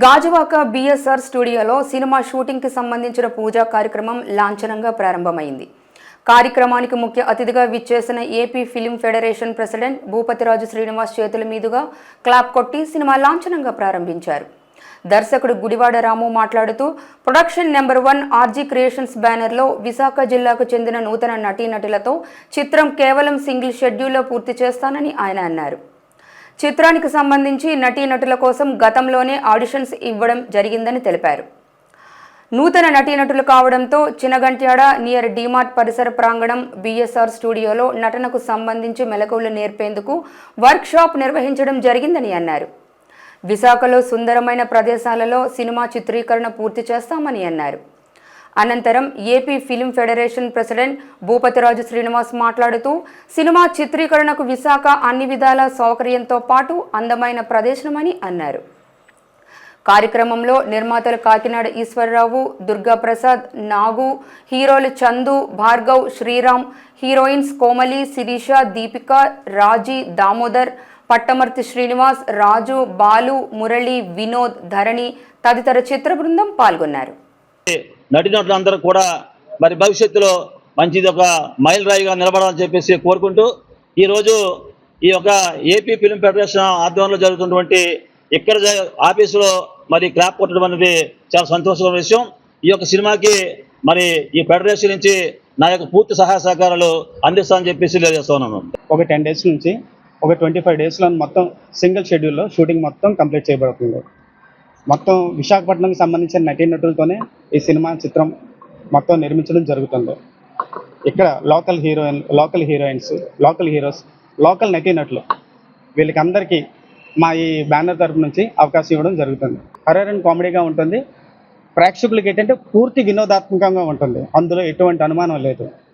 Gajuwaka BSR స్టూడియోలో cinema షూటింగ్కి సంబంధించిన పూజా కార్యక్రమం లాంఛనంగా ప్రారంభమైంది. కార్యక్రమానికి ముఖ్య అతిథిగా విచ్చేసిన AP film federation president Bhupathiraju Srinivas చేతుల మీదుగా క్లాప్ కొట్టి సినిమా లాంఛనంగా ప్రారంభించారు. దర్శకుడు గుడివాడ రాము మాట్లాడుతూ production number one RG creations బ్యానర్లో విశాఖ జిల్లాకు చెందిన నూతన నటీనటులతో చిత్రం కేవలం సింగిల్ షెడ్యూల్లో పూర్తి చేస్తానని ఆయన అన్నారు. చిత్రానికి సంబంధించి నటీనటుల కోసం గతంలోనే ఆడిషన్స్ ఇవ్వడం జరిగిందని తెలిపారు. నూతన నటీనటులు కావడంతో చినగంట్యాడ నియర్ డీమార్ట్ పరిసర ప్రాంగణం బిఎస్ఆర్ స్టూడియోలో నటనకు సంబంధించి మెలకువలు నేర్పేందుకు వర్క్షాప్ నిర్వహించడం జరిగిందని అన్నారు. విశాఖలో సుందరమైన ప్రదేశాలలో సినిమా చిత్రీకరణ పూర్తి చేస్తామని అన్నారు. అనంతరం AP film federation president Bhupathiraju Srinivas మాట్లాడుతూ సినిమా చిత్రీకరణకు విశాఖ అన్ని విధాల సౌకర్యంతో పాటు అందమైన ప్రదేశమని అన్నారు. కార్యక్రమంలో నిర్మాతలు కాకినాడ ఈశ్వరరావు దుర్గాప్రసాద్ నాగు హీరోలు చందు భార్గవ్ శ్రీరామ్ హీరోయిన్స్ కోమలి శిరీష దీపిక రాజీ దామోదర్ పట్టమర్తి శ్రీనివాస్ రాజు బాలు మురళి వినోద్ ధరణి తదితర చిత్ర బృందం పాల్గొన్నారు. నటినటులందరూ కూడా మరి భవిష్యత్తులో మంచిది ఒక మైలురాయిగా నిలబడాలని చెప్పేసి కోరుకుంటూ ఈరోజు ఈ యొక్క ఏపీ ఫిలిం ఫెడరేషన్ ఆధ్వర్యంలో జరుగుతున్నటువంటి ఇక్కడ ఆఫీసులో మరి క్లాప్ కొట్టడం అనేది చాలా సంతోషకరమైన విషయం. ఈ యొక్క సినిమాకి మరి ఈ ఫెడరేషన్ నుంచి నా యొక్క పూర్తి సహాయ సహకారాలు అందిస్తానని చెప్పేసి తెలియజేస్తున్నాను ఒక టెన్ డేస్ నుంచి ఒక ట్వంటీ ఫైవ్ డేస్లో మొత్తం సింగిల్ షెడ్యూల్లో షూటింగ్ మొత్తం కంప్లీట్ చేయబడుతుంది. మొత్తం విశాఖపట్నంకి సంబంధించిన నటీనటులతోనే ఈ సినిమా చిత్రం మొత్తం నిర్మించడం జరుగుతుంది. ఇక్కడ local heroine local heroines local heroes local నటీనటులు వీళ్ళకి అందరికీ మా ఈ బ్యానర్ తరపు నుంచి అవకాశం ఇవ్వడం జరుగుతుంది. హర్రర్ అండ్ కామెడీగా ఉంటుంది. ప్రేక్షకులకి ఏంటంటే పూర్తి వినోదాత్మకంగా ఉంటుంది. అందులో ఎటువంటి అనుమానం లేదు.